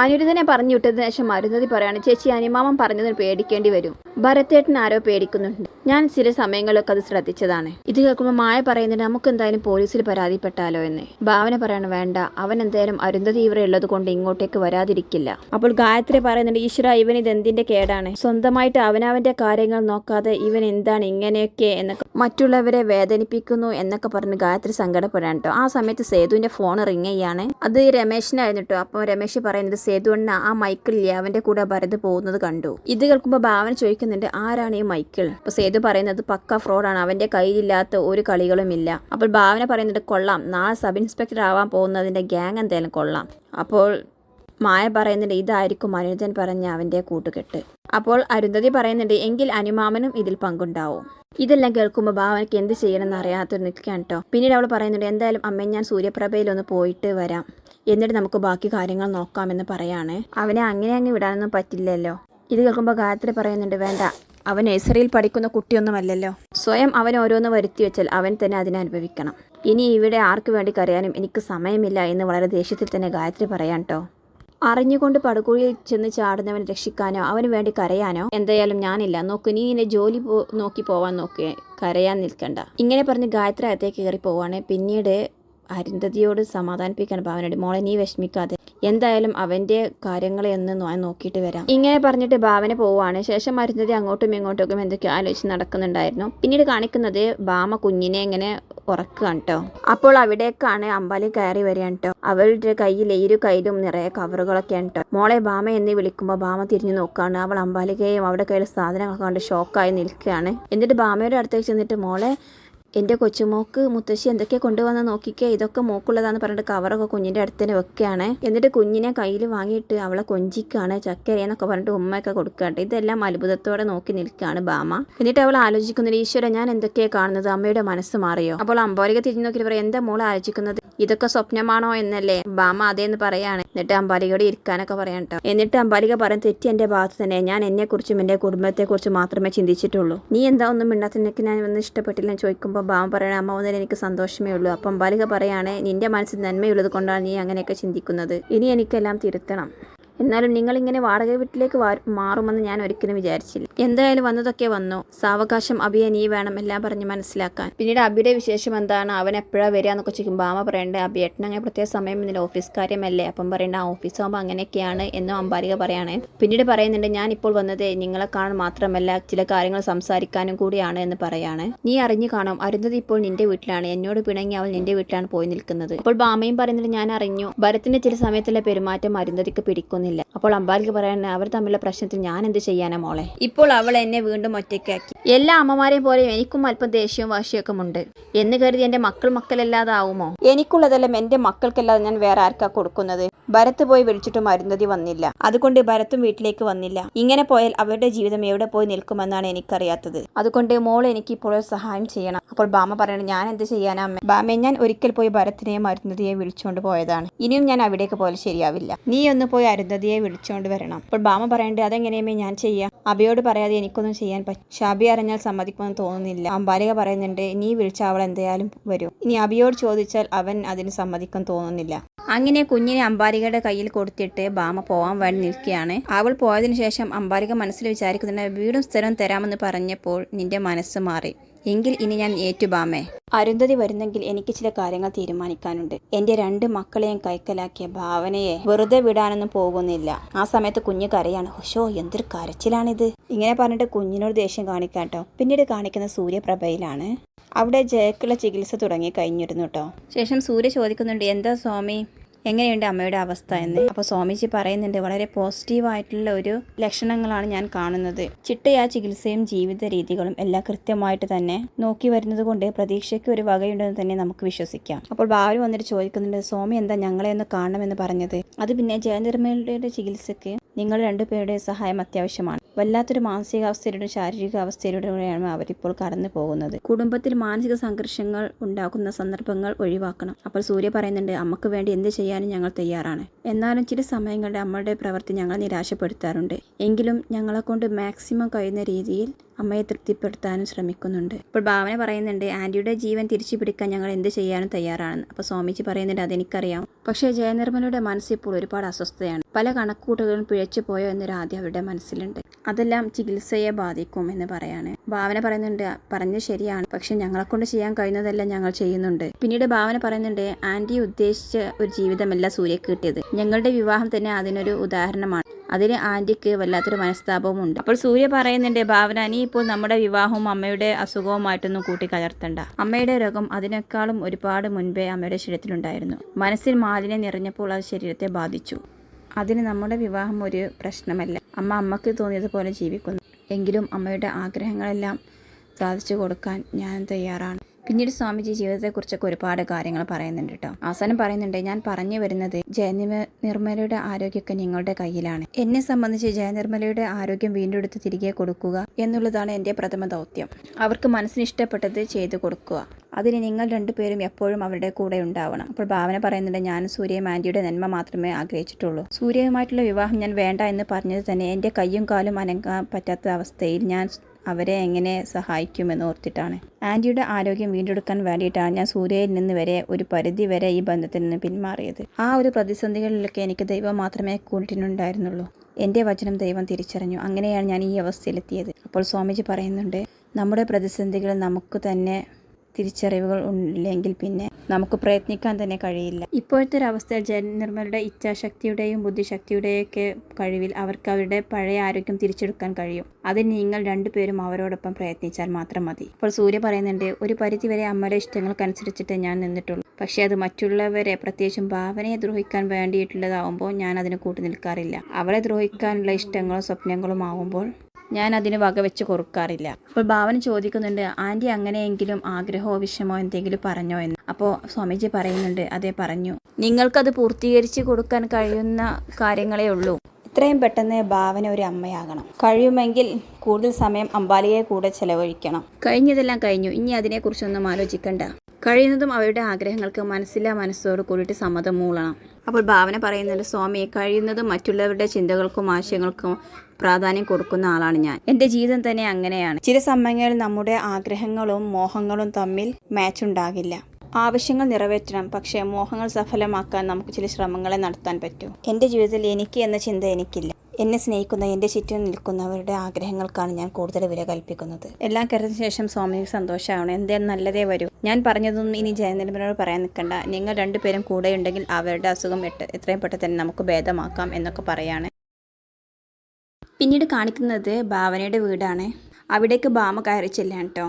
അനിരുദ്ധനെ പറഞ്ഞു വിട്ടതിന് ശേഷം അരുന്ധതി പറയാണ് ചേച്ചി അനിമാമൻ പറഞ്ഞതിന് പേടിക്കേണ്ടി വരും. ഭരത്തേട്ടൻ ആരോ പേടിക്കുന്നുണ്ട്. ഞാൻ ചില സമയങ്ങളിലൊക്കെ അത് ശ്രദ്ധിച്ചതാണ്. ഇത് കേൾക്കുമ്പോൾ മായ പറയുന്നുണ്ട് നമുക്ക് എന്തായാലും പോലീസിൽ പരാതിപ്പെട്ടാലോ എന്ന്. ഭാവന പറയാണ് വേണ്ട. അവൻ എന്തായാലും അരുന്ധതി ഇവിടെ ഉള്ളത് കൊണ്ട് ഇങ്ങോട്ടേക്ക് വരാതിരിക്കില്ല. അപ്പോൾ ഗായത്രി പറയുന്നുണ്ട് ഈശ്വര ഇവൻ ഇത് എന്തിന്റെ കേടാണ്? സ്വന്തമായിട്ട് അവനവന്റെ കാര്യങ്ങൾ നോക്കാതെ ഇവൻ എന്താണ് ഇങ്ങനെയൊക്കെ എന്നൊക്കെ മറ്റുള്ളവരെ വേദനിപ്പിക്കുന്നു എന്നൊക്കെ പറഞ്ഞ് ഗായത്രി സങ്കടപ്പെടാൻ കേട്ടോ. ആ സമയത്ത് സേതുവിന്റെ ഫോൺ റിങ് ചെയ്യാണ്. അത് രമേശിനായിരുന്നു കേട്ടോ. അപ്പോൾ രമേശ് പറയുന്നത് സേതുവണ്ണ ആ മൈക്കിൾ അവന്റെ കൂടെ ഭരത് പോകുന്നത് കണ്ടു. ഇത് കേൾക്കുമ്പോൾ ഭാവന ചോദിക്കുന്നുണ്ട് ആരാണ് ഈ മൈക്കിൾ? അപ്പൊ സേതു പറയുന്നത് പക്ക ഫ്രോഡാണ് അവന്റെ കയ്യിലില്ലാത്ത ഒരു കളികളും ഇല്ല അപ്പോൾ ഭാവന പറയുന്നുണ്ട് കൊള്ളാം നാളെ സബ് ഇൻസ്പെക്ടർ ആവാൻ പോകുന്നതിന്റെ ഗ്യാങ് എന്തായാലും കൊള്ളാം. അപ്പോൾ മായ പറയുന്നുണ്ട് ഇതായിരിക്കും അനുജൻ പറഞ്ഞ അവന്റെ കൂട്ടുകെട്ട്. അപ്പോൾ അരുന്ധതി പറയുന്നുണ്ട് എങ്കിൽ അനുമാമനും ഇതിൽ പങ്കുണ്ടാവും. ഇതെല്ലാം കേൾക്കുമ്പോൾ ഭാവനയ്ക്ക് എന്ത് ചെയ്യണമെന്ന് അറിയാത്തൊരു നിൽക്കുകയാണ് കേട്ടോ പിന്നീട് അവൾ പറയുന്നുണ്ട് എന്തായാലും അമ്മ ഞാൻ സൂര്യപ്രഭയിൽ ഒന്ന് പോയിട്ട് വരാം. എന്നിട്ട് നമുക്ക് ബാക്കി കാര്യങ്ങൾ നോക്കാമെന്ന് പറയാണ്. അവനെ അങ്ങനെ അങ്ങ് വിടാനൊന്നും പറ്റില്ലല്ലോ. ഇത് കേൾക്കുമ്പോൾ ഗായത്രി പറയുന്നുണ്ട് വേണ്ട അവൻ നഴ്സറിയിൽ പഠിക്കുന്ന കുട്ടിയൊന്നുമല്ലല്ലോ. സ്വയം അവൻ ഓരോന്ന് വരുത്തി വെച്ചാൽ അവൻ തന്നെ അതിനെ അനുഭവിക്കണം. ഇനി ഇവിടെ ആർക്ക് വേണ്ടി കരയാനും എനിക്ക് സമയമില്ല എന്ന് വളരെ ദേഷ്യത്തിൽ തന്നെ ഗായത്രി പറയാൻ കേട്ടോ അറിഞ്ഞുകൊണ്ട് പടുകുഴിയിൽ ചെന്ന് ചാടുന്നവനെ രക്ഷിക്കാനോ അവന് വേണ്ടി കരയാനോ എന്തായാലും ഞാനില്ല. നോക്ക് നീ ഇനി ജോലി പോ നോക്കി പോവാൻ നോക്ക്. കരയാൻ നിൽക്കണ്ട. ഇങ്ങനെ പറഞ്ഞ് ഗായത്രി അകത്തേക്ക് കയറി പോവാണ് പിന്നീട് അരുന്ധതിയോട് സമാധാനിപ്പിക്കാൻ ഭാവനയുടെ മോളെ നീ വിഷമിക്കാതെ. എന്തായാലും അവന്റെ കാര്യങ്ങളെ ഒന്ന് ഞാൻ നോക്കിയിട്ട് വരാം. ഇങ്ങനെ പറഞ്ഞിട്ട് ഭാവന പോവാണ് ശേഷം മരുന്നതി അങ്ങോട്ടും ഇങ്ങോട്ടും എന്തൊക്കെയോ ആലോചിച്ച് നടക്കുന്നുണ്ടായിരുന്നു. പിന്നീട് കാണിക്കുന്നത് ഭാമ കുഞ്ഞിനെ ഇങ്ങനെ ഉറക്കുകയാണ് കേട്ടോ അപ്പോൾ അവിടേക്കാണ് അമ്പാലി കയറി വരികയാണ് കേട്ടോ അവളുടെ കയ്യിൽ ഇരു കയ്യിലും നിറയെ കവറുകളൊക്കെയാണ് കേട്ടോ മോളെ ഭാമ എന്ന് വിളിക്കുമ്പോൾ ഭാമ തിരിഞ്ഞു നോക്കുകയാണ്. അവൾ അമ്പാലികയും അവിടെ കയ്യിൽ സാധനങ്ങളൊക്കെ കണ്ട് ഷോക്കായി നിൽക്കുകയാണ്. എന്നിട്ട് ഭാമയുടെ അടുത്തേക്ക് ചെന്നിട്ട് മോളെ എന്റെ കൊച്ചുമോക്ക് മുത്തശ്ശി എന്തൊക്കെ കൊണ്ടുവന്ന് നോക്കിക്കേ ഇതൊക്കെ മോക്കുള്ളതാന്ന് പറഞ്ഞിട്ട് കവറൊക്കെ കുഞ്ഞിന്റെ അടുത്ത് തന്നെ വെക്കുകയാണ്. എന്നിട്ട് കുഞ്ഞിനെ കയ്യിൽ വാങ്ങിയിട്ട് അവളെ കൊഞ്ചിക്കാണ് ചക്കരയെന്നൊക്കെ പറഞ്ഞിട്ട് ഉമ്മയൊക്കെ കൊടുക്കട്ടെ ഇതെല്ലാം അത്ഭുതത്തോടെ നോക്കി നിൽക്കുകയാണ് ബാമ. എന്നിട്ട് അവൾ ആലോചിക്കുന്നില്ല ഈശ്വര ഞാൻ എന്തൊക്കെയാണ് കാണുന്നത്? അമ്മയുടെ മനസ്സ് മാറിയോ? അപ്പോൾ അമ്പോലിക തിരിഞ്ഞു നോക്കി പറയും എന്താ മോൾ ആലോചിക്കുന്നത്? ഇതൊക്കെ സ്വപ്നമാണോ എന്നല്ലേ? ബാമ അതേന്ന് പറയാണ്. എന്നിട്ട് അമ്പാലികയോട് ഇരിക്കാനൊക്കെ പറയാം കേട്ടോ. എന്നിട്ട് അമ്പാലിക പറയും തെറ്റി എന്റെ ഭാഗത്ത് തന്നെ. ഞാൻ എന്നെക്കുറിച്ചും എന്റെ കുടുംബത്തെക്കുറിച്ചും മാത്രമേ ചിന്തിച്ചിട്ടുള്ളൂ. നീ എന്താ ഒന്നും മിണ്ടാത്തിനൊക്കെ ഞാൻ ഒന്നും ഇഷ്ടപ്പെട്ടില്ല ചോദിക്കുമ്പോൾ ബാമ പറയണ അമ്മ ഒന്നിൽ എനിക്ക് സന്തോഷമേ ഉള്ളൂ. അപ്പം ബാലിക പറയാണ് നിന്റെ മനസ്സിൽ നന്മയുള്ളത് കൊണ്ടാണ് നീ അങ്ങനെയൊക്കെ ചിന്തിക്കുന്നത്. ഇനി എനിക്കെല്ലാം തിരുത്തണം. എന്നാലും നിങ്ങൾ ഇങ്ങനെ വാടക വീട്ടിലേക്ക് മാറുമെന്ന് ഞാൻ ഒരിക്കലും വിചാരിച്ചില്ല. എന്തായാലും വന്നതൊക്കെ വന്നു. സാവകാശം അബിയെ നീ വേണം എല്ലാം പറഞ്ഞ് മനസ്സിലാക്കാൻ. പിന്നീട് അബിയുടെ വിശേഷം എന്താണ്? അവൻ എപ്പോഴാണ് വരിക എന്നൊക്കെ ചോദിക്കും ബാമ പറയണ്ടേ അബി ഏട്ടൻ അങ്ങനെ പ്രത്യേക സമയം ഇന്നലെ ഓഫീസ് കാര്യമല്ലേ അപ്പം പറയണ്ട ആ ഓഫീസ് ആകുമ്പോൾ അങ്ങനെയൊക്കെയാണ് എന്നും അമ്പാരിക പറയണേ. പിന്നീട് പറയുന്നുണ്ട് ഞാൻ ഇപ്പോൾ വന്നത് നിങ്ങളെ കാണാൻ മാത്രമല്ല ചില കാര്യങ്ങൾ സംസാരിക്കാനും കൂടിയാണ് എന്ന് പറയാണ്. നീ അറിഞ്ഞു കാണും. അരുന്നത് ഇപ്പോൾ നിന്റെ വീട്ടിലാണ്. എന്നോട് പിണങ്ങി അവൾ നിന്റെ വീട്ടിലാണ് പോയി നിൽക്കുന്നത്. അപ്പോൾ ബാമയും പറയുന്നുണ്ട് ഞാൻ അറിഞ്ഞു. ഭരത്തിന്റെ ചില സമയത്തുള്ള പെരുമാറ്റം അരുന്ധതിക്ക് പിടിക്കുന്നില്ല. അപ്പോൾ അമ്പാലിക്ക് പറയാൻ അവർ തമ്മിലുള്ള പ്രശ്നത്തിൽ ഞാൻ എന്ത് ചെയ്യാനാ മോളെ? ഇപ്പോൾ അവൾ എന്നെ വീണ്ടും ഒറ്റയ്ക്കാക്കി. എല്ലാ അമ്മമാരെയും പോലെ എനിക്കും അല്പം ദേഷ്യവും വാശിയൊക്കെ ഉണ്ട്. എന്ന് കരുതി എന്റെ മക്കൾ മക്കളല്ലാതാവുമോ? എനിക്കുള്ളതെല്ലാം എന്റെ മക്കൾക്കല്ലാതെ ഞാൻ വേറെ ആർക്കാ കൊടുക്കുന്നത്? ഭരത്ത് പോയി വിളിച്ചിട്ടും അരുന്ധതി വന്നില്ല. അതുകൊണ്ട് ഭരത്തും വീട്ടിലേക്ക് വന്നില്ല. ഇങ്ങനെ പോയാൽ അവരുടെ ജീവിതം എവിടെ പോയി നിൽക്കുമെന്നാണ് എനിക്കറിയാത്തത്. അതുകൊണ്ട് മോൾ എനിക്ക് ഇപ്പോൾ സഹായം ചെയ്യണം. അപ്പോൾ ബാമ പറയണം ഞാൻ എന്ത് ചെയ്യാനാ അമ്മ? ബാമ ഞാൻ ഒരിക്കൽ പോയി ഭരത്തിനെയും അരുന്ധതിയെയും വിളിച്ചുകൊണ്ട് പോയതാണ്. ഇനിയും ഞാൻ അവിടേക്ക് പോലെ ശരിയാവില്ല. നീ ഒന്ന് പോയി അരുന്ധതിയെ വിളിച്ചുകൊണ്ട് വരണം. അപ്പോൾ ബാമ പറയണ്ടേ അതെങ്ങനെയുമേ ഞാൻ ചെയ്യാം? അബയോട് പറയാതെ എനിക്കൊന്നും ചെയ്യാൻ പറ്റും ഷാബി അറിഞ്ഞാൽ സമ്മതിക്കുമെന്ന് തോന്നുന്നില്ല. അമ്പാലിക പറയുന്നുണ്ട് നീ വിളിച്ച അവൾ എന്തായാലും വരും. ഇനി അബിയോട് ചോദിച്ചാൽ അവൻ അതിന് സമ്മതിക്കും തോന്നുന്നില്ല. അങ്ങനെ കുഞ്ഞിനെ അമ്പാലികയുടെ കയ്യിൽ കൊടുത്തിട്ട് ബാമ പോവാൻ വേണ്ടി നിൽക്കുകയാണ്. അവൾ പോയതിനു ശേഷം അംബാലിക മനസ്സിൽ വിചാരിക്കുന്നുണ്ട് വീടും സ്ഥലം തരാമെന്ന് പറഞ്ഞപ്പോൾ നിന്റെ മനസ്സ് മാറി. എങ്കിൽ ഇനി ഞാൻ ഏറ്റു ബാമേ. അരുന്ധതി വരുന്നെങ്കിൽ എനിക്ക് ചില കാര്യങ്ങൾ തീരുമാനിക്കാനുണ്ട്. എന്റെ രണ്ട് മക്കളെയും കൈക്കലാക്കിയ ഭാവനയെ വെറുതെ വിടാനൊന്നും പോകുന്നില്ല. ആ സമയത്ത് കുഞ്ഞ് കരയാണ് ഹുഷോ എന്തൊരു കരച്ചിലാണിത്. ഇങ്ങനെ പറഞ്ഞിട്ട് കുഞ്ഞിനോട് ദേഷ്യം കാണിക്കാട്ടോ പിന്നീട് കാണിക്കുന്ന സൂര്യപ്രഭയിലാണ്. അവിടെ ജയക്കുള്ള ചികിത്സ തുടങ്ങി കഴിഞ്ഞിരുന്നു കേട്ടോ ശേഷം സൂര്യ ചോദിക്കുന്നുണ്ട് എന്താ സ്വാമി? എങ്ങനെയുണ്ട് അമ്മയുടെ അവസ്ഥ എന്ന്? അപ്പോൾ സ്വാമിജി പറയുന്നുണ്ട് വളരെ പോസിറ്റീവായിട്ടുള്ള ഒരു ലക്ഷണങ്ങളാണ് ഞാൻ കാണുന്നത്. ചിട്ടയാ ചികിത്സയും ജീവിത രീതികളും എല്ലാം കൃത്യമായിട്ട് തന്നെ നോക്കി വരുന്നത് കൊണ്ട് പ്രതീക്ഷയ്ക്ക് ഒരു വകയുണ്ടെന്ന് തന്നെ നമുക്ക് വിശ്വസിക്കാം. അപ്പോൾ ബാലു വന്നിട്ട് ചോദിക്കുന്നുണ്ട് സ്വാമി എന്താ ഞങ്ങളെ ഒന്ന് കാണണമെന്ന് പറഞ്ഞത്? അത് പിന്നെ ജയനിർമ്മയുടെ ചികിത്സയ്ക്ക് നിങ്ങൾ രണ്ടുപേരുടെ സഹായം അത്യാവശ്യമാണ്. വല്ലാത്തൊരു മാനസികാവസ്ഥയിലൂടെ ശാരീരിക അവസ്ഥയിലൂടെയാണ് അവരിപ്പോൾ കടന്നു പോകുന്നത്. കുടുംബത്തിൽ മാനസിക സംഘർഷങ്ങൾ ഉണ്ടാക്കുന്ന സന്ദർഭങ്ങൾ ഒഴിവാക്കണം. അപ്പോൾ സൂര്യ പറയുന്നുണ്ട് അമ്മയ്ക്ക് വേണ്ടി എന്ത് ചെയ്യാനും ഞങ്ങൾ തയ്യാറാണ്. എന്നാലും ചില സമയങ്ങളിൽ അമ്മയുടെ പ്രവൃത്തി ഞങ്ങൾ നിരാശപ്പെടുത്താറുണ്ട്. എങ്കിലും ഞങ്ങളെക്കൊണ്ട് മാക്സിമം കഴിയുന്ന രീതിയിൽ അമ്മയെ തൃപ്തിപ്പെടുത്താനും ശ്രമിക്കുന്നുണ്ട്. ഇപ്പോൾ ഭാവന പറയുന്നുണ്ട് ആന്റിയുടെ ജീവൻ തിരിച്ചു പിടിക്കാൻ ഞങ്ങൾ എന്ത് ചെയ്യാനും തയ്യാറാണെന്ന്. അപ്പോൾ സ്വാമിജി പറയുന്നുണ്ട് അതെനിക്കറിയാം. പക്ഷേ ജയനിർമ്മലയുടെ മനസ്സ് ഇപ്പോൾ ഒരുപാട് അസ്വസ്ഥതയാണ്. പല കണക്കൂട്ടുകളും പിഴച്ചു പോയോ എന്നൊരു ആദ്യം അവരുടെ മനസ്സിലുണ്ട്. അതെല്ലാം ചികിത്സയെ ബാധിക്കും എന്ന് പറയാണ്. ഭാവന പറയുന്നുണ്ട് പറഞ്ഞു ശരിയാണ്. പക്ഷെ ഞങ്ങളെ കൊണ്ട് ചെയ്യാൻ കഴിയുന്നതെല്ലാം ഞങ്ങൾ ചെയ്യുന്നുണ്ട്. പിന്നീട് ഭാവന പറയുന്നുണ്ട് ആന്റി ഉദ്ദേശിച്ച ഒരു ജീവിതമല്ല സൂര്യക്ക് കിട്ടിയത്. ഞങ്ങളുടെ വിവാഹം തന്നെ അതിനൊരു ഉദാഹരണമാണ്. അതിന് ആന്റിക്ക് വല്ലാത്തൊരു മനസ്താപവും ഉണ്ട്. അപ്പോൾ സൂര്യ പറയുന്നുണ്ട് ഭാവന നീ ഇപ്പോൾ നമ്മുടെ വിവാഹവും അമ്മയുടെ അസുഖവുമായിട്ടൊന്നും കൂട്ടി കലർത്തണ്ട അമ്മയുടെ രോഗം അതിനേക്കാളും ഒരുപാട് മുൻപേ അമ്മയുടെ ശരീരത്തിലുണ്ടായിരുന്നു. മനസ്സിൽ മാലിന്യം നിറഞ്ഞപ്പോൾ അത് ശരീരത്തെ ബാധിച്ചു. അതിന് നമ്മുടെ വിവാഹം ഒരു പ്രശ്നമല്ല. അമ്മ അമ്മയ്ക്ക് തോന്നിയതുപോലെ ജീവിക്കുന്നു. എങ്കിലും അമ്മയുടെ ആഗ്രഹങ്ങളെല്ലാം സാധിച്ചു കൊടുക്കാൻ ഞാൻ തയ്യാറാണ്. പിന്നീട് സ്വാമിജി ജീവിതത്തെക്കുറിച്ചൊക്കെ ഒരുപാട് കാര്യങ്ങൾ പറയുന്നുണ്ട് കേട്ടോ അവസാനം പറയുന്നുണ്ട് ഞാൻ പറഞ്ഞു വരുന്നത് ജയനിർ നിർമ്മലയുടെ ആരോഗ്യമൊക്കെ നിങ്ങളുടെ കയ്യിലാണ്. എന്നെ സംബന്ധിച്ച് ജയനിർമ്മലയുടെ ആരോഗ്യം വീണ്ടെടുത്ത് തിരികെ കൊടുക്കുക എന്നുള്ളതാണ് എന്റെ പ്രഥമ ദൗത്യം. അവർക്ക് മനസ്സിന് ഇഷ്ടപ്പെട്ടത് ചെയ്തു കൊടുക്കുക. അതിന് നിങ്ങൾ രണ്ടുപേരും എപ്പോഴും അവരുടെ കൂടെ ഉണ്ടാവണം. അപ്പോൾ ഭാവന പറയുന്നുണ്ട് ഞാൻ സൂര്യയും ആന്റിയുടെ നന്മ മാത്രമേ ആഗ്രഹിച്ചിട്ടുള്ളൂ. സൂര്യയുമായിട്ടുള്ള വിവാഹം ഞാൻ വേണ്ട എന്ന് പറഞ്ഞത് തന്നെ എന്റെ കയ്യും കാലും അനങ്ങാൻ പറ്റാത്ത അവസ്ഥയിൽ ഞാൻ അവരെ എങ്ങനെ സഹായിക്കുമെന്ന് ഓർത്തിട്ടാണ്. ആന്റിയുടെ ആരോഗ്യം വീണ്ടെടുക്കാൻ വേണ്ടിയിട്ടാണ് ഞാൻ സൂര്യയിൽ നിന്ന് വരെ ഒരു പരിധി വരെ ഈ ബന്ധത്തിൽ നിന്ന് പിന്മാറിയത്. ആ ഒരു പ്രതിസന്ധികളിലൊക്കെ എനിക്ക് ദൈവം മാത്രമേ കൂട്ടിനുണ്ടായിരുന്നുള്ളൂ. എന്റെ വചനം ദൈവം തിരിച്ചറിഞ്ഞു. അങ്ങനെയാണ് ഞാൻ ഈ അവസ്ഥയിലെത്തിയത്. അപ്പോൾ സ്വാമിജി പറയുന്നുണ്ട് നമ്മുടെ പ്രതിസന്ധികൾ നമുക്ക് തന്നെ തിരിച്ചറിവുകൾ ഉണ്ടെങ്കിൽ പിന്നെ നമുക്ക് പ്രയത്നിക്കാൻ തന്നെ കഴിയില്ല. ഇപ്പോഴത്തെ ഒരു അവസ്ഥയിൽ ജനനിർമ്മലയുടെ ഇച്ഛാശക്തിയുടെയും ബുദ്ധിശക്തിയുടെയൊക്കെ കഴിവിൽ അവർക്ക് അവരുടെ പഴയ ആരോഗ്യം തിരിച്ചെടുക്കാൻ കഴിയും. അതിന് നിങ്ങൾ രണ്ടുപേരും അവരോടൊപ്പം പ്രയത്നിച്ചാൽ മാത്രം മതി. ഇപ്പോൾ സൂര്യ പറയുന്നുണ്ട് ഒരു പരിധിവരെ അമ്മയുടെ ഇഷ്ടങ്ങൾക്കനുസരിച്ചിട്ട് ഞാൻ നിന്നിട്ടുള്ളൂ. പക്ഷേ അത് മറ്റുള്ളവരെ പ്രത്യേകിച്ചും ഭാവനയെ ദ്രോഹിക്കാൻ വേണ്ടിയിട്ടുള്ളതാവുമ്പോൾ ഞാൻ അതിന് കൂട്ടു നിൽക്കാറില്ല. അവളെ ദ്രോഹിക്കാനുള്ള ഇഷ്ടങ്ങളും സ്വപ്നങ്ങളും ആവുമ്പോൾ ഞാൻ അതിന് വകവെച്ച് കൊടുക്കാറില്ല. അപ്പോൾ ഭാവന ചോദിക്കുന്നുണ്ട് ആന്റി അങ്ങനെയെങ്കിലും ആഗ്രഹമോ വിഷമോ എന്തെങ്കിലും പറഞ്ഞോ എന്ന്? അപ്പോൾ സ്വാമിജി പറയുന്നുണ്ട് അതെ പറഞ്ഞു. നിങ്ങൾക്കത് പൂർത്തീകരിച്ച് കൊടുക്കാൻ കഴിയുന്ന കാര്യങ്ങളേ ഉള്ളൂ. ഇത്രയും പെട്ടെന്ന് ഭാവന ഒരു അമ്മയാകണം. കഴിയുമെങ്കിൽ കൂടുതൽ സമയം അമ്പാലിയെ കൂടെ ചെലവഴിക്കണം. കഴിഞ്ഞതെല്ലാം കഴിഞ്ഞു. ഇനി അതിനെക്കുറിച്ചൊന്നും ആലോചിക്കണ്ട. കഴിയുന്നതും അവരുടെ ആഗ്രഹങ്ങൾക്ക് മനസ്സില്ലാ മനസ്സോട് കൂടിയിട്ട് സമ്മതം മൂളണം. അപ്പോൾ ഭാവന പറയുന്നുണ്ട് സ്വാമിയെ കഴിയുന്നതും മറ്റുള്ളവരുടെ ചിന്തകൾക്കും ആശയങ്ങൾക്കും പ്രാധാന്യം കൊടുക്കുന്ന ആളാണ് ഞാൻ. എന്റെ ജീവിതം തന്നെ അങ്ങനെയാണ്. ചില സമയങ്ങളിൽ നമ്മുടെ ആഗ്രഹങ്ങളും മോഹങ്ങളും തമ്മിൽ മാച്ച് ഉണ്ടാകില്ല. ആവശ്യങ്ങൾ നിറവേറ്റണം പക്ഷേ മോഹങ്ങൾ സഫലമാക്കാൻ നമുക്ക് ചില ശ്രമങ്ങളെ നടത്താൻ പറ്റൂ. എന്റെ ജീവിതത്തിൽ എനിക്ക് എന്ന ചിന്ത എനിക്കില്ല. എന്നെ സ്നേഹിക്കുന്ന എന്റെ ചുറ്റും നിൽക്കുന്നവരുടെ ആഗ്രഹങ്ങൾക്കാണ് ഞാൻ കൂടുതൽ വില കൽപ്പിക്കുന്നത്. എല്ലാം കരുതിന് ശേഷം സ്വാമിക്ക് സന്തോഷമാണ് എന്തേലും നല്ലതേ വരൂ. ഞാൻ പറഞ്ഞതൊന്നും ഇനി ജയനിർമ്മനോട് പറയാൻ നിൽക്കണ്ട. നിങ്ങൾ രണ്ടുപേരും കൂടെയുണ്ടെങ്കിൽ അവരുടെ അസുഖം എട്ട് എത്രയും പെട്ടെന്ന് തന്നെ നമുക്ക് ഭേദമാക്കാം എന്നൊക്കെ പറയാണ്. പിന്നീട് കാണിക്കുന്നത് ഭാവനയുടെ വീടാണ്. അവിടേക്ക് ഭാമ കയറി ചെല്ലാണ് കേട്ടോ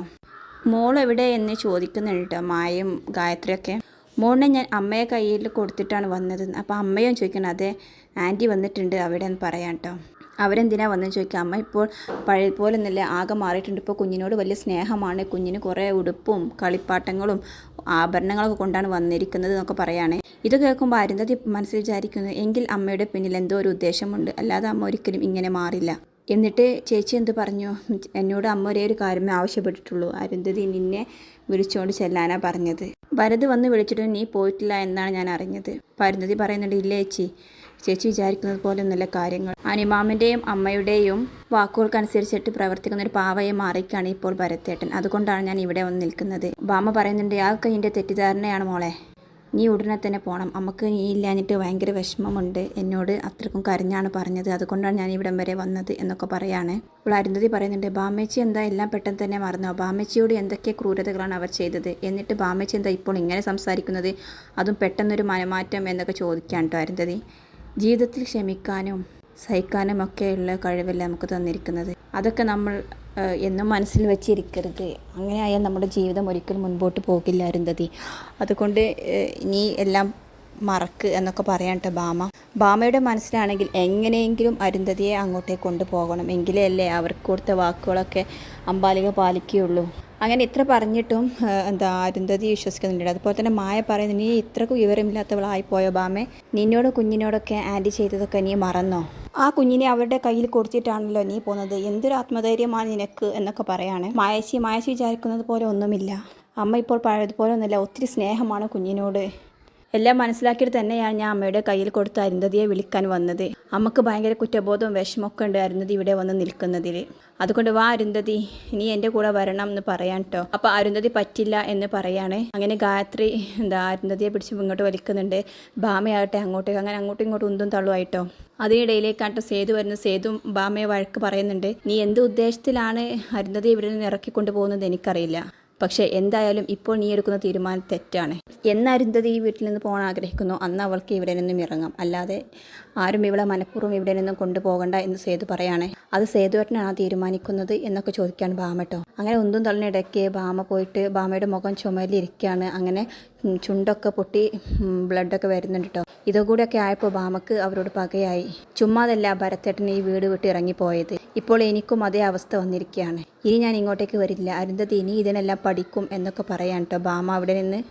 മോൾ എവിടെ എന്ന് ചോദിക്കുന്നുണ്ട് കേട്ടോ മായയും ഗായത്രിയൊക്കെ മോളിനെ ഞാൻ അമ്മയെ കയ്യിൽ കൊടുത്തിട്ടാണ് വന്നത്. അപ്പോൾ അമ്മയും ചോദിക്കണം അതെ ആന്റി വന്നിട്ടുണ്ട് അവിടെ എന്ന് പറയാം കേട്ടോ അവരെന്തിനാ വന്നെന്ന് ചോദിക്കുക അമ്മ ഇപ്പോൾ പഴയ പോലെ ഒന്നല്ല ആകെ മാറിയിട്ടുണ്ട്. ഇപ്പോൾ കുഞ്ഞിനോട് വലിയ സ്നേഹമാണ്. കുഞ്ഞിന് കുറേ ഉടുപ്പും കളിപ്പാട്ടങ്ങളും ആഭരണങ്ങളൊക്കെ കൊണ്ടാണ് വന്നിരിക്കുന്നത് എന്നൊക്കെ പറയുകയാണ് ഇത് കേൾക്കുമ്പോൾ അരുന്ധതി മനസ്സിൽ വിചാരിക്കുന്നു എങ്കിൽ അമ്മയുടെ പിന്നിൽ എന്തോ ഒരു ഉദ്ദേശമുണ്ട്. അല്ലാതെ അമ്മ ഒരിക്കലും ഇങ്ങനെ മാറില്ല. എന്നിട്ട് ചേച്ചി എന്ത് പറഞ്ഞു? എന്നോട് അമ്മ ഒരേ ഒരു കാര്യമേ ആവശ്യപ്പെട്ടിട്ടുള്ളൂ. അരുന്ധതി നിന്നെ വിളിച്ചുകൊണ്ട് ചെല്ലാനാ പറഞ്ഞത്. ഭരത് വന്ന് വിളിച്ചിട്ട് നീ പോയിട്ടില്ല എന്നാണ് ഞാൻ അറിഞ്ഞത്. അരുന്ധതി പറയുന്നുണ്ട് ഇല്ല ചേച്ചി. ചേച്ചി വിചാരിക്കുന്നത് പോലെ നല്ല കാര്യങ്ങൾ. അനിമാമന്റെയും അമ്മയുടെയും വാക്കുകൾക്കനുസരിച്ചിട്ട് പ്രവർത്തിക്കുന്ന ഒരു പാവയെ മാറിക്കാണ് ഇപ്പോൾ ഭരത്തേട്ടൻ അതുകൊണ്ടാണ് ഞാൻ ഇവിടെ വന്ന് നിൽക്കുന്നത്. ബാമ പറയുന്നുണ്ട് ആ എന്റെ തെറ്റിദ്ധാരണയാണ് മോളെ. നീ ഉടനെ തന്നെ പോകണം അമ്മയ്ക്ക് നീ ഇല്ലാഞ്ഞിട്ട് ഭയങ്കര വിഷമമുണ്ട്. എന്നോട് അത്രക്കും കരഞ്ഞാണ് പറഞ്ഞത്. അതുകൊണ്ടാണ് ഞാൻ ഇവിടം വരെ വന്നത് എന്നൊക്കെ പറയാണ്. അപ്പോൾ അരുന്ധതി പറയുന്നുണ്ട് ബാമേച്ചി എന്താ എല്ലാം പെട്ടെന്ന് തന്നെ മറന്നോ? ബാമേച്ചിയോട് എന്തൊക്കെ ക്രൂരതകളാണ് അവർ ചെയ്തത്? എന്നിട്ട് ബാമേച്ചി എന്താ ഇപ്പോൾ ഇങ്ങനെ സംസാരിക്കുന്നത്? അതും പെട്ടെന്നൊരു മനമാറ്റം എന്നൊക്കെ ചോദിക്കാൻ കേട്ടോ അരുന്ധതി. ജീവിതത്തിൽ ക്ഷമിക്കാനും സഹിക്കാനും ഒക്കെയുള്ള കഴിവല്ല നമുക്ക് തന്നിരിക്കുന്നത്? അതൊക്കെ നമ്മൾ എന്നും മനസ്സിൽ വെച്ചിരിക്കരുത്. അങ്ങനെയായാൽ നമ്മുടെ ജീവിതം ഒരിക്കലും മുൻപോട്ട് പോകില്ല അതുകൊണ്ട് ഇനി എല്ലാം മറക്ക് എന്നൊക്കെ പറയാൻ ബാമ. ബാമയുടെ മനസ്സിലാണെങ്കിൽ എങ്ങനെയെങ്കിലും അരുന്ധതിയെ അങ്ങോട്ടേക്ക് കൊണ്ടുപോകണം. എങ്കിലേ അല്ലേ അവർക്ക് കൊടുത്ത വാക്കുകളൊക്കെ അമ്പാലിക പാലിക്കുകയുള്ളൂ. അങ്ങനെ ഇത്ര പറഞ്ഞിട്ടും എന്താ അരുന്ധതി വിശ്വസിക്കുന്നുണ്ട്. അതുപോലെ തന്നെ മായ പറയുന്നു നീ ഇത്രക്ക് വിവരമില്ലാത്തവളായി പോയോ ബാമേ? നിന്നോട് കുഞ്ഞിനോടൊക്കെ ആന്റി ചെയ്തതൊക്കെ നീ മറന്നോ? ആ കുഞ്ഞിനെ അവരുടെ കയ്യിൽ കൊടുത്തിട്ടാണല്ലോ നീ പോകുന്നത് എന്തൊരു ആത്മധൈര്യമാണ് നിനക്ക് എന്നൊക്കെ പറയാണ്. മായച്ചി മായച്ചി വിചാരിക്കുന്നത് പോലെ ഒന്നുമില്ല. അമ്മ ഇപ്പോൾ പഴയതുപോലെ ഒന്നുമില്ല. ഒത്തിരി സ്നേഹമാണ് കുഞ്ഞിനോട്. എല്ലാം മനസ്സിലാക്കിയിട്ട് തന്നെയാണ് ഞാൻ അമ്മയുടെ കയ്യിൽ കൊടുത്ത് അരുന്ധതിയെ വിളിക്കാൻ വന്നത്. അമ്മയ്ക്ക് ഭയങ്കര കുറ്റബോധവും വിഷമമൊക്കെ ഉണ്ട് അരുന്ധതി ഇവിടെ വന്ന് നിൽക്കുന്നതിൽ അതുകൊണ്ട് വാ അരുന്ധതി നീ എന്റെ കൂടെ വരണം എന്ന് പറയാൻ കേട്ടോ അപ്പോൾ അരുന്ധതി പറ്റില്ല എന്ന് പറയാണ്. അങ്ങനെ ഗായത്രി എന്താ അരുന്ധതിയെ പിടിച്ച് ഇങ്ങോട്ട് വലിക്കുന്നുണ്ട്. ഭാമയാകട്ടെ അങ്ങോട്ടേക്ക്. അങ്ങനെ അങ്ങോട്ടും ഇങ്ങോട്ടും ഉന്തും തള്ളുമായിട്ടോ അതിനിടയിലേക്കാട്ടോ സേതു വരുന്ന. സേതു ബാമയെ വഴക്ക് പറയുന്നുണ്ട്. നീ എന്ത് ഉദ്ദേശത്തിലാണ് അരുന്ധതി ഇവിടെ നിന്ന് ഇറക്കിക്കൊണ്ട് പോകുന്നത് എനിക്കറിയില്ല. പക്ഷേ എന്തായാലും ഇപ്പോൾ നീ എടുക്കുന്ന തീരുമാനം തെറ്റാണ്. എന്ന് ഈ വീട്ടിൽ നിന്ന് പോകാൻ ആഗ്രഹിക്കുന്നു? അന്ന് അവൾക്ക് ഇവിടെ നിന്നും ഇറങ്ങാം. അല്ലാതെ ആരും ഇവളെ മനഃപൂർവം ഇവിടെ നിന്നും കൊണ്ടുപോകണ്ട എന്ന് സേതു പറയാണ്. അത് സേതുവേട്ടനാണ് തീരുമാനിക്കുന്നത് എന്നൊക്കെ ചോദിക്കാണ് ബാമ കേട്ടോ. അങ്ങനെ ഒന്നും തള്ളിനിടയ്ക്ക് ബാമ പോയിട്ട് ബാമയുടെ മുഖം ചുമലിരിക്കുകയാണ് അങ്ങനെ ചുണ്ടൊക്കെ പൊട്ടി ബ്ലഡൊക്കെ വരുന്നുണ്ട് കേട്ടോ. ഇതുകൂടെയൊക്കെ ആയപ്പോൾ ബാമക്ക് അവരോട് പകയായി. ചുമ്മാതല്ല ഭരത്തേട്ടൻ ഈ വീട് വിട്ട് ഇറങ്ങിപ്പോയത്. ഇപ്പോൾ എനിക്കും അതേ അവസ്ഥ വന്നിരിക്കുകയാണ്. ഇനി ഞാൻ ഇങ്ങോട്ടേക്ക് വരില്ല. അരുന്ധതി ഇനി ഇതിനെല്ലാം പഠിക്കും എന്നൊക്കെ പറയാൻ കേട്ടോ ബാമ അവിടെ നിന്ന്.